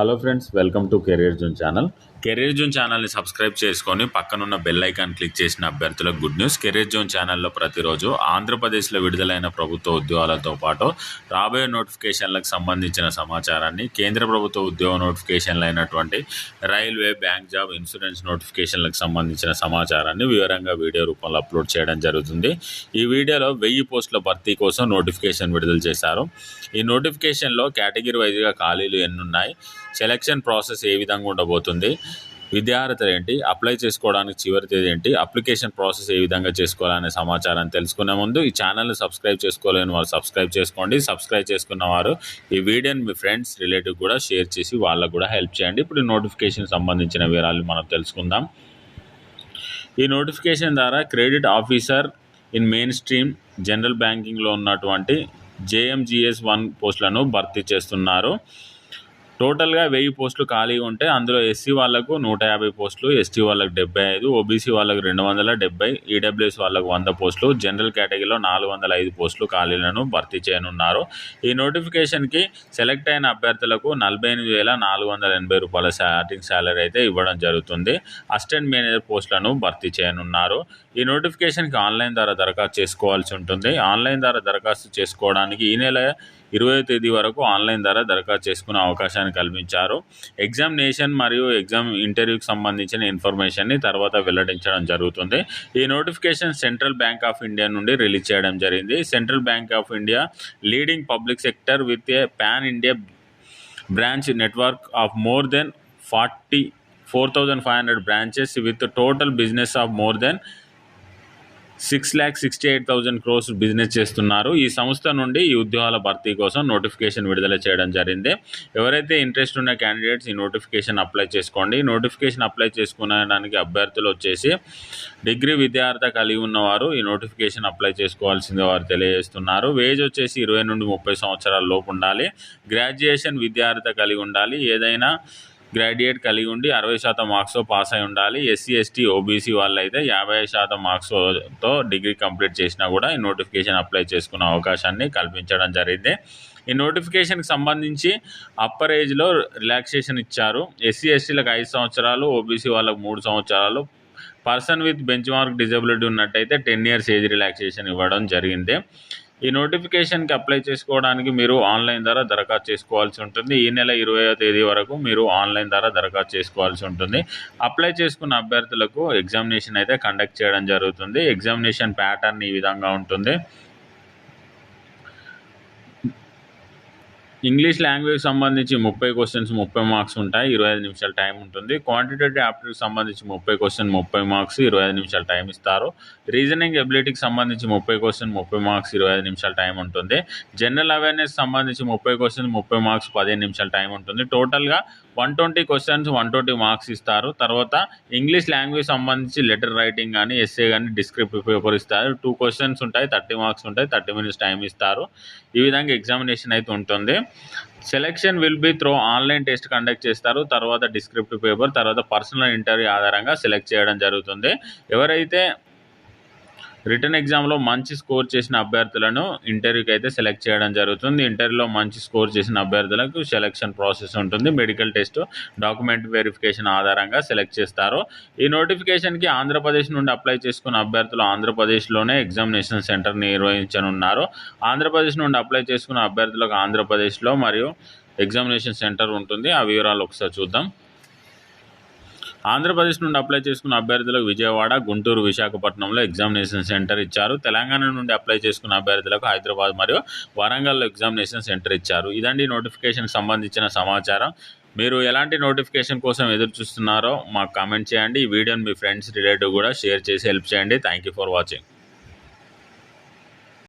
Hello friends welcome to career zone channel career zone ఛానల్ని subscribe చేసుకొని పక్కనున్న bell icon click చేసిన అభ్యర్థులకు గుడ్ న్యూస్ కెరీర్ జోన్ ఛానల్లో ప్రతిరోజు ఆంధ్రప్రదేశ్లో విడుదలైన ప్రభుత్వ ఉద్యోగాలతో పాటు రాబోయే నోటిఫికేషన్లకు సంబంధించిన సమాచారాన్ని కేంద్ర ప్రభుత్వ ఉద్యోగ నోటిఫికేషన్లు అయినటువంటి రైల్వే బ్యాంక్ జాబ్ ఇన్సూరెన్స్ నోటిఫికేషన్లకు సంబంధించిన సమాచారాన్ని వివరంగా వీడియో రూపంలో అప్లోడ్ చేయడం జరుగుతుంది. ఈ వీడియోలో వెయ్యి పోస్టుల భర్తీ కోసం నోటిఫికేషన్ విడుదల చేశారు. ఈ నోటిఫికేషన్లో కేటగిరీ వైజ్గా ఖాళీలు ఎన్ని ఉన్నాయి సెలక్షన్ ప్రాసెస్ ఏ విధంగా ఉండబోతుంది? విద్యార్హతలు ఏంటి అప్లై చేసుకోవడానికి చివరి తేదీ ఏంటి? అప్లికేషన్ ప్రాసెస్ ఏ విధంగా చేసుకోవాలనే సమాచారం తెలుసుకునే ముందు ఈ ఛానల్ని సబ్స్క్రైబ్ చేసుకోలేని వారు సబ్స్క్రైబ్ చేసుకోండి. సబ్స్క్రైబ్ చేసుకున్న వారు ఈ వీడియోని మీ ఫ్రెండ్స్ రిలేటివ్ కూడా షేర్ చేసి వాళ్ళకు కూడా హెల్ప్ చేయండి. ఇప్పుడు ఈ నోటిఫికేషన్ సంబంధించిన వివరాలు మనం తెలుసుకుందాం. ఈ నోటిఫికేషన్ ద్వారా credit officer in main stream general బ్యాంకింగ్లో ఉన్నటువంటి జేఎంజిఎస్ వన్ పోస్టులను భర్తీ చేస్తున్నారు. టోటల్గా వెయ్యి పోస్టులు ఖాళీగా ఉంటే అందులో ఎస్సీ వాళ్ళకు నూట యాభై పోస్టులు ఎస్టీ వాళ్ళకు డెబ్బై ఐదు ఓబీసీ వాళ్ళకు రెండు వందల డెబ్బై ఈడబ్ల్యూఎస్ వాళ్ళకు వంద పోస్టులు జనరల్ కేటగిరీలో నాలుగు వందల ఐదు పోస్టులు ఖాళీలను భర్తీ చేయనున్నారు. ఈ నోటిఫికేషన్కి సెలెక్ట్ అయిన అభ్యర్థులకు నలభై ఎనిమిది వేల నాలుగు వందల ఎనభై రూపాయల స్టార్టింగ్ శాలరీ అయితే ఇవ్వడం జరుగుతుంది. అసిస్టెంట్ మేనేజర్ పోస్టులను భర్తీ చేయనున్నారు. ఈ నోటిఫికేషన్కి ఆన్లైన్ ద్వారా దరఖాస్తు చేసుకోవాల్సి ఉంటుంది. ఆన్లైన్ ద్వారా దరఖాస్తు చేసుకోవడానికి ఈ నెల ఇరవై తేదీ వరకు ఆన్లైన్ ద్వారా దరఖాస్తు చేసుకునే అవకాశాన్ని కల్పించారు. ఎగ్జామినేషన్ మరియు ఎగ్జామ్ ఇంటర్వ్యూకి సంబంధించిన ఇన్ఫర్మేషన్ని తర్వాత వెల్లడించడం జరుగుతుంది. ఈ notification Central Bank of India నుండి రిలీజ్ చేయడం జరిగింది. Central Bank of India leading public sector with a pan India branch network of more than forty four thousand five hundred branches with total business of more than six lakh sixty eight thousand crores business చేస్తున్నారు. ఈ సంస్థ నుండి ఈ ఉద్యోగాల భర్తీ కోసం notification విడుదల చేయడం జరిగింది. ఎవరైతే ఇంట్రెస్ట్ ఉన్న క్యాండిడేట్స్ ఈ నోటిఫికేషన్ అప్లై చేసుకోండి. నోటిఫికేషన్ అప్లై చేసుకునేదానికి అభ్యర్థులు వచ్చేసి డిగ్రీ విద్యార్థి కలిగి ఉన్నవారు ఈ నోటిఫికేషన్ అప్లై చేసుకోవాల్సింది వారు తెలియజేస్తున్నారు. వేజ్ వచ్చేసి ఇరవై నుండి ముప్పై సంవత్సరాల లోపు ఉండాలి. గ్రాడ్యుయేషన్ విద్యార్థి కలిగి ఉండాలి. ఏదైనా గ్రాడ్యుయేట్ కలిగి ఉండి అరవై శాతం మార్క్స్తో పాస్ అయి ఉండాలి. ఎస్సీ ఎస్టీ ఓబీసీ వాళ్ళు అయితే యాభై శాతం మార్క్స్తో డిగ్రీ కంప్లీట్ చేసినా కూడా ఈ నోటిఫికేషన్ అప్లై చేసుకునే అవకాశాన్ని కల్పించడం జరిగింది. ఈ నోటిఫికేషన్కి సంబంధించి అప్పర్ ఏజ్లో రిలాక్సేషన్ ఇచ్చారు. ఎస్సీ ఎస్టీలకు ఐదు సంవత్సరాలు ఓబీసీ వాళ్ళకు మూడు సంవత్సరాలు. Person with bench mark disability ఉన్నట్టయితే టెన్ ఇయర్స్ ఏజ్ రిలాక్సేషన్ ఇవ్వడం జరిగింది. ఈ నోటిఫికేషన్కి అప్లై చేసుకోవడానికి మీరు ఆన్లైన్ ద్వారా దరఖాస్తు చేసుకోవాల్సి ఉంటుంది. ఈ నెల ఇరవయో తేదీ వరకు మీరు ఆన్లైన్ ద్వారా దరఖాస్తు చేసుకోవాల్సి ఉంటుంది. అప్లై చేసుకున్న అభ్యర్థులకు ఎగ్జామినేషన్ అయితే కండక్ట్ చేయడం జరుగుతుంది. ఎగ్జామినేషన్ ప్యాటర్న్ ఈ విధంగా ఉంటుంది. ఇంగ్లీష్ లాంగ్వేజ్ సంబంధించి ముప్పై క్వశ్చన్స్ ముప్పై మార్క్స్ ఉంటాయి ఇరవై ఐదు నిమిషాల టైం ఉంటుంది. క్వాంటిటేటివ్ యాప్టిట్యూడ్ సంబంధించి ముప్పై క్వశ్చన్ ముప్పై మార్క్స్ ఇరవై ఐదు నిమిషాల టైం ఇస్తారు. రీజనింగ్ ఎబిలిటీకి సంబంధించి ముప్పై క్వశ్చన్ ముప్పై మార్క్స్ ఇరవై ఐదు నిమిషాల టైం ఉంటుంది. జనరల్ అవేర్నెస్ సంబంధించి ముప్పై క్వశ్చన్ ముప్పై మార్క్స్ పదిహేను నిమిషాల టైం ఉంటుంది. టోటల్గా one twenty questions one twenty marks ఇస్తారు. తర్వాత ఇంగ్లీష్ లాంగ్వేజ్ సంబంధించి లెటర్ రైటింగ్ కానీ ఎస్ఏ కానీ డిస్క్రిప్టివ్ పేపర్ ఇస్తారు. టూ క్వశ్చన్స్ ఉంటాయి థర్టీ మార్క్స్ ఉంటాయి థర్టీ మినిట్స్ టైం ఇస్తారు. ఈ విధంగా ఎగ్జామినేషన్ అయితే ఉంటుంది. Selection will be through online test conduct చేస్తారు. తర్వాత డిస్క్రిప్టివ్ పేపర్ తర్వాత పర్సనల్ ఇంటర్వ్యూ ఆధారంగా సెలెక్ట్ చేయడం జరుగుతుంది. ఎవరైతే రిటర్న్ ఎగ్జామ్లో మంచి స్కోర్ చేసిన అభ్యర్థులను ఇంటర్వ్యూకి అయితే సెలెక్ట్ చేయడం జరుగుతుంది. ఇంటర్వ్యూలో మంచి స్కోర్ చేసిన అభ్యర్థులకు సెలెక్షన్ ప్రాసెస్ ఉంటుంది. మెడికల్ టెస్ట్ డాక్యుమెంట్ వెరిఫికేషన్ ఆధారంగా సెలెక్ట్ చేస్తారు. ఈ నోటిఫికేషన్కి ఆంధ్రప్రదేశ్ నుండి అప్లై చేసుకున్న అభ్యర్థులు ఆంధ్రప్రదేశ్లోనే ఎగ్జామినేషన్ సెంటర్ నిర్వహించనున్నారు. ఆంధ్రప్రదేశ్ నుండి అప్లై చేసుకున్న అభ్యర్థులకు ఆంధ్రప్రదేశ్లో మరియు ఎగ్జామినేషన్ సెంటర్ ఉంటుంది. ఆ వివరాలు ఒకసారి చూద్దాం. ఆంధ్రప్రదేశ్ నుండి అప్లై చేసుకున్న అభ్యర్థులకు విజయవాడ గుంటూరు విశాఖపట్నంలో ఎగ్జామినేషన్ సెంటర్ ఇచ్చారు. తెలంగాణ నుండి అప్లై చేసుకున్న అభ్యర్థులకు హైదరాబాద్ మరియు వరంగల్లో ఎగ్జామినేషన్ సెంటర్ ఇచ్చారు. ఇదండి నోటిఫికేషన్ సంబంధించిన సమాచారం. మీరు ఎలాంటి నోటిఫికేషన్ కోసం ఎదురు చూస్తున్నారో మాకు కామెంట్ చేయండి. ఈ వీడియోని మీ ఫ్రెండ్స్ రిలేటివ్ కూడా షేర్ చేసి హెల్ప్ చేయండి. Thank you for watching.